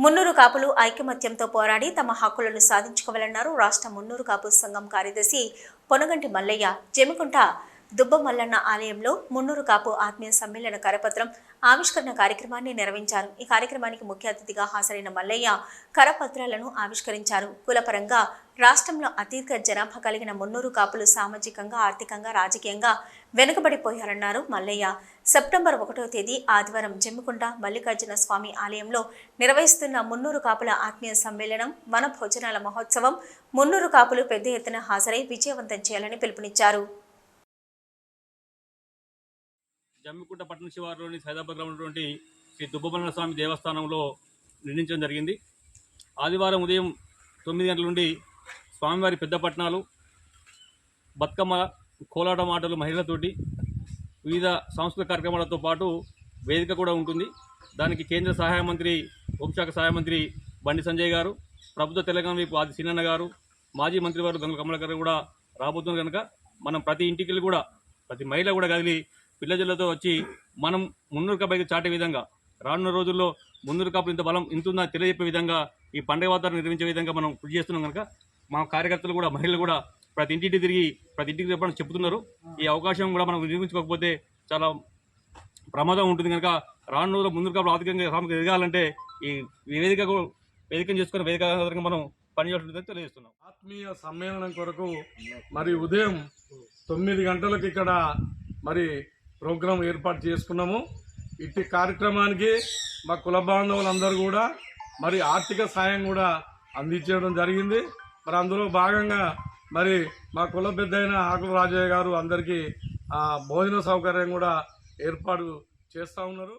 మున్నూరు కాపులు ఐకమత్యంతో పోరాడి తమ హక్కులను సాధించుకోవాలన్నారు రాష్ట్ర మున్నూరు కాపు సంఘం కార్యదర్శి పొనగంటి మల్లయ్య జమికుంట దుబ్బ మల్లన్న ఆలయంలో మున్నూరు కాపు ఆత్మీయ సమ్మేళన కరపత్రం ఆవిష్కరణ కార్యక్రమాన్ని నిర్వహించారు. ఈ కార్యక్రమానికి ముఖ్య అతిథిగా హాజరైన మల్లయ్య కరపత్రాలను ఆవిష్కరించారు. కులపరంగా రాష్ట్రంలో అత్యధిక జనాభా కలిగిన మున్నూరు కాపులు సామాజికంగా ఆర్థికంగా రాజకీయంగా వెనుకబడిపోయారన్నారు మల్లయ్య. సెప్టెంబర్ ఒకటో తేదీ ఆదివారం జమ్మికుంట మల్లికార్జున స్వామి ఆలయంలో నిర్వహిస్తున్న మున్నూరు కాపుల ఆత్మీయ సమ్మేళనం వన భోజనాల మహోత్సవం మున్నూరు కాపులు పెద్ద ఎత్తున హాజరై విజయవంతం చేయాలని పిలుపునిచ్చారు. జమ్మికుంట పట్టణ శివారులోని సైదాబాద్లో ఉన్నటువంటి శ్రీ దుబ్బమల్ల స్వామి దేవస్థానంలో నిర్మించడం జరిగింది. ఆదివారం ఉదయం తొమ్మిది గంటల నుండి స్వామివారి పెద్ద పట్టణాలు బతుకమ్మ కోలాటం ఆటలు మహిళలతోటి వివిధ సాంస్కృతిక కార్యక్రమాలతో పాటు వేదిక కూడా ఉంటుంది. దానికి కేంద్ర సహాయ మంత్రి హోంశాఖ సహాయ మంత్రి బండి సంజయ్ గారు ప్రభుత్వ తెలంగాణ వైపు ఆది సిన్నన్న గారు మాజీ మంత్రివారు గంగుల కమలాకర్ కూడా రాబోతున్నారు కనుక మనం ప్రతి ఇంటికి వెళ్ళి కూడా ప్రతి మహిళ కూడా కదిలి పిల్లజల్లతో వచ్చి మనం మున్నూరు కబైకి చాటే విధంగా రానున్న రోజుల్లో మున్నూరు కప్పు ఇంత బలం ఇంతుందా తెలియజెప్పే విధంగా ఈ పండుగ వాతావరణం నిర్మించే విధంగా మనం కృషి చేస్తున్నాం కనుక మా కార్యకర్తలు కూడా మహిళలు కూడా ప్రతి ఇంటికి తిరిగి ప్రతి ఇంటికి చెప్పడం చెప్తున్నారు. ఈ అవకాశం కూడా మనం నిర్మించుకోకపోతే చాలా ప్రమాదం ఉంటుంది కనుక రాను రోజుల్లో ముందు కప్పుడు ఆర్థికంగా సామర్థ్యం ఎదగాలంటే ఈ వేదిక వేదికను చేసుకుని వేదిక మనం పనిచేయాల్సిందని తెలియజేస్తున్నాం. ఆత్మీయ సమ్మేళనం కొరకు మరి ఉదయం తొమ్మిది గంటలకు ఇక్కడ మరి ప్రోగ్రాం ఏర్పాటు చేసుకున్నాము. ఇట్టి కార్యక్రమానికి మా కుల బాంధవులందరూ కూడా మరి ఆర్థిక సాయం కూడా అందించడం జరిగింది. మరి అందులో భాగంగా మరి మా కుల పెద్ద అయిన ఆకుల రాజయ్య గారు అందరికీ భోజన సౌకర్యం కూడా ఏర్పాటు చేస్తూ ఉన్నారు.